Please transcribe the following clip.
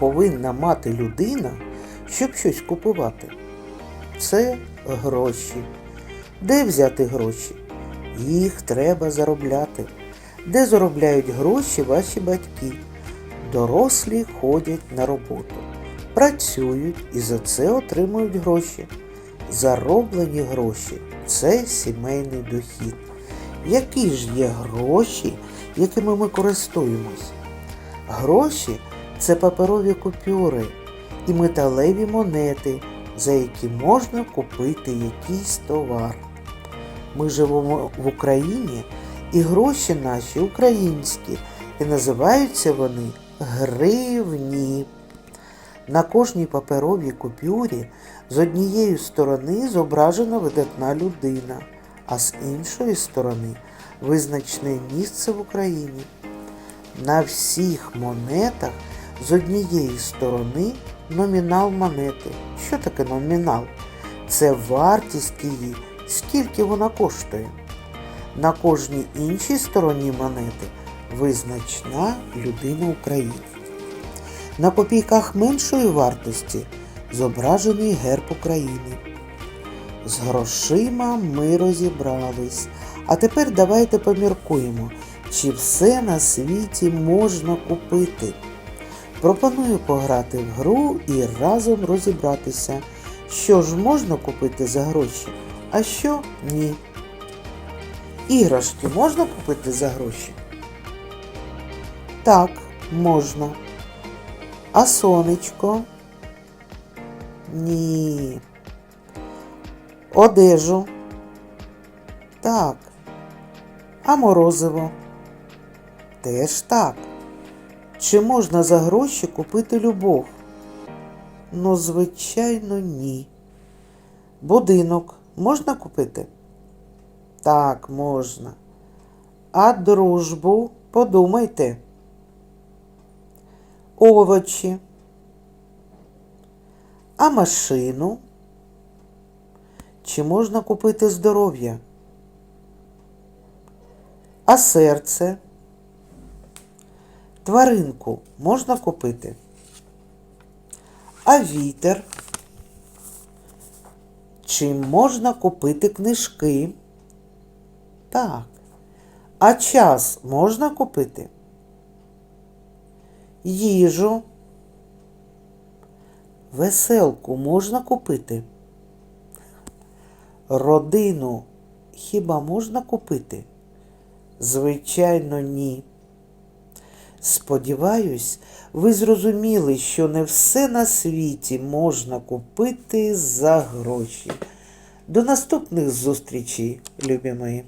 повинна мати людина, щоб щось купувати? Це гроші. Де взяти гроші? Їх треба заробляти. Де заробляють гроші ваші батьки? Дорослі ходять на роботу, працюють і за це отримують гроші. Зароблені гроші це сімейний дохід. Які ж є гроші, якими ми користуємось? Гроші це паперові купюри і металеві монети, за які можна купити якийсь товар. Ми живемо в Україні, і гроші наші українські, і називаються вони гривні. На кожній паперовій купюрі з однієї сторони зображена видатна людина, а з іншої сторони визначне місце в Україні. На всіх монетах з однієї сторони номінал монети. Що таке номінал? Це вартість її, скільки вона коштує. На кожній іншій стороні монети визначна людина України. На копійках меншої вартості зображений герб України. З грошима ми розібрались. А тепер давайте поміркуємо, чи все на світі можна купити. Пропоную пограти в гру і разом розібратися, що ж можна купити за гроші, а що ні. Іграшки можна купити за гроші? Так, можна. А сонечко? Ні. Одежу? Так. А морозиво? Теж так. Чи можна за гроші купити любов? Ну, звичайно, ні. Будинок можна купити? Так, можна. А дружбу подумайте. Овочі. А машину? Чи можна купити здоров'я? А серце? Тваринку можна купити? А вітер? Чи можна купити книжки? Так. А час можна купити? Їжу? Веселку можна купити? Родину хіба можна купити? Звичайно, ні. Сподіваюсь, ви зрозуміли, що не все на світі можна купити за гроші. До наступних зустрічей, любі мої!